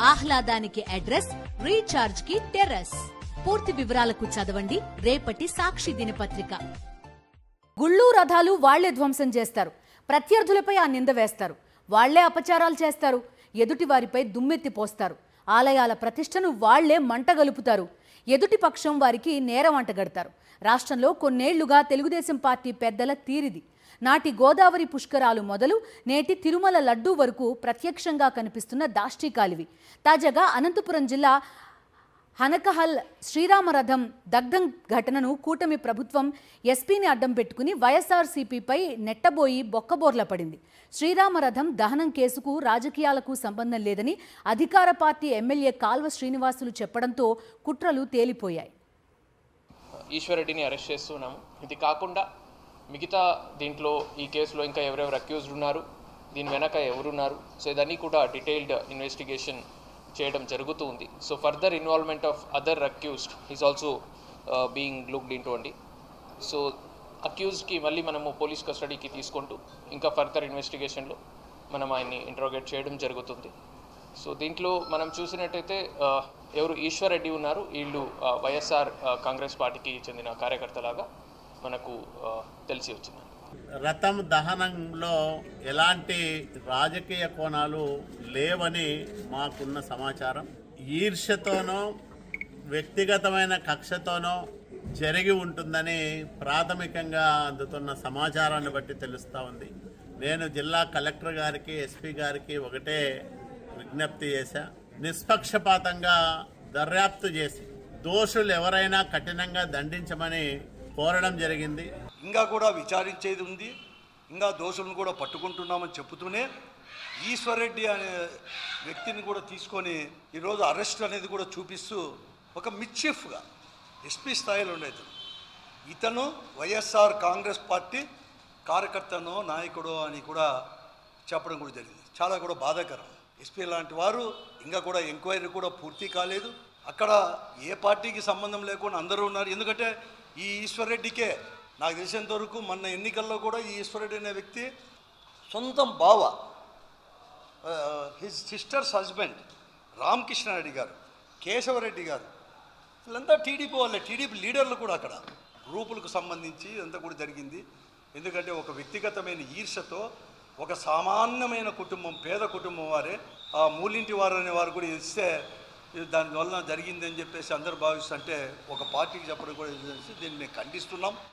ఆహ్లాదానికి address రీఛార్జ్కి terrace. పూర్తి వివరాలకు చదవండి రేపటి సాక్షి దినపత్రిక. గుళ్ళు రథాలు వాళ్ళే ధ్వంసం చేస్తారు. ప్రత్యర్థులపై ఆ నింద వేస్తారు. వాళ్ళే అపచారాలు చేస్తారు. ఎదుటి వారిపై దుమ్మెత్తి పోస్తారు. ఆలయాల ప్రతిష్టను వాళ్ళే మంటగలుపుతారు ఎదుటి పక్షం వారికి నేరం అంటగడతారు. రాష్ట్రంలో కొన్నేళ్ళుగా తెలుగుదేశం పార్టీ పెద్దల తీరిది. నాటి గోదావరి పుష్కరాలు మొదలు నేటి తిరుమల లడ్డూ వరకు ప్రత్యక్షంగా కనిపిస్తున్న దాష్టీకాలివి. తాజాగా అనంతపురం జిల్లా హనకహల్ శ్రీరామరథం దగ్ధం ఘటనను కూటమి ప్రభుత్వం ఎస్పీని అడ్డం పెట్టుకుని వైఎస్ఆర్సీపీపై నెట్టబోయి బొక్కబోర్ల పడింది. శ్రీరామరథం దహనం కేసుకు రాజకీయాలకు సంబంధం లేదని అధికార పార్టీ ఎమ్మెల్యే కాల్వ శ్రీనివాసులు చెప్పడంతో కుట్రలు తేలిపోయాయి. ఈశ్వరరెడ్డిని అరెస్ట్ చేస్తున్నాము. ఇది కాకుండా మిగతా దీంట్లో ఈ కేసులో ఇంకా ఎవరెవరు అక్యూజ్డ్ ఉన్నారు దీని వెనక ఎవరున్నారు సో ఇదన్నీ కూడా డీటెయిల్డ్ ఇన్వెస్టిగేషన్ చేయడం జరుగుతూ ఉంది. So further involvement of other accused is also being looked in అండి. సో అక్యూజ్డ్కి మళ్ళీ మనము పోలీస్ కస్టడీకి తీసుకుంటూ ఇంకా ఫర్దర్ ఇన్వెస్టిగేషన్లో మనం ఆయన్ని ఇంట్రోగేట్ చేయడం జరుగుతుంది. సో దీంట్లో మనం చూసినట్టయితే uh, ఎవరు ఈశ్వర్ రెడ్డి ఉన్నారు. వీళ్ళు uh, వైఎస్ఆర్ uh, కాంగ్రెస్ పార్టీకి చెందిన కార్యకర్తలాగా మనకు తెలిసి వచ్చింది. రథం దహనంలో ఎలాంటి రాజకీయ కోణాలు లేవని మాకున్న సమాచారం. ఈర్ష్యతోనో వ్యక్తిగతమైన కక్షతోనో జరిగి ఉంటుందని ప్రాథమికంగా అందుతున్న సమాచారాన్ని బట్టి తెలుస్తూ ఉంది. నేను జిల్లా కలెక్టర్ గారికి ఎస్పీ గారికి ఒకటే విజ్ఞప్తి చేశా. నిష్పక్షపాతంగా దర్యాప్తు చేసి దోషులు ఎవరైనా కఠినంగా దండించమని కోరడం జరిగింది. ఇంకా కూడా విచారించేది ఉంది. ఇంకా దోషులను కూడా పట్టుకుంటున్నామని చెబుతూనే ఈశ్వరెడ్డి అనే వ్యక్తిని కూడా తీసుకొని ఈరోజు అరెస్ట్ అనేది కూడా చూపిస్తూ ఒక మిచ్చిఫ్గా ఎస్పీ స్థాయిలో ఉండేది. ఇతను వైఎస్ఆర్ కాంగ్రెస్ పార్టీ కార్యకర్తనో నాయకుడో అని కూడా చెప్పడం కూడా జరిగింది. చాలా కూడా బాధాకరం. ఎస్పీ లాంటి వారు ఇంకా కూడా ఎంక్వైరీ కూడా పూర్తి కాలేదు. అక్కడ ఏ పార్టీకి సంబంధం లేకుండా అందరూ ఉన్నారు. ఎందుకంటే ఈ ఈశ్వర్రెడ్డికే నాకు తెలిసినంత వరకు మొన్న ఎన్నికల్లో కూడా ఈ ఈశ్వర్రెడ్డి అనే వ్యక్తి సొంతం బావ హిజ్ సిస్టర్స్ హస్బెండ్ రామకృష్ణారెడ్డి గారు కేశవరెడ్డి గారు వీళ్ళంతా టీడీపీ వాళ్ళే టీడీపీ లీడర్లు కూడా అక్కడ. గ్రూపులకు సంబంధించి ఇదంతా కూడా జరిగింది. ఎందుకంటే ఒక వ్యక్తిగతమైన ఈర్షతో ఒక సామాన్యమైన కుటుంబం పేద కుటుంబం వారే ఆ మూలింటి వారు అనే వారు కూడా ఇస్తే దానివల్ల జరిగిందని చెప్పేసి అందరూ భావిస్తుంటే ఒక పార్టీకి చెప్పడం కూడా దీన్ని మేము ఖండిస్తున్నాం.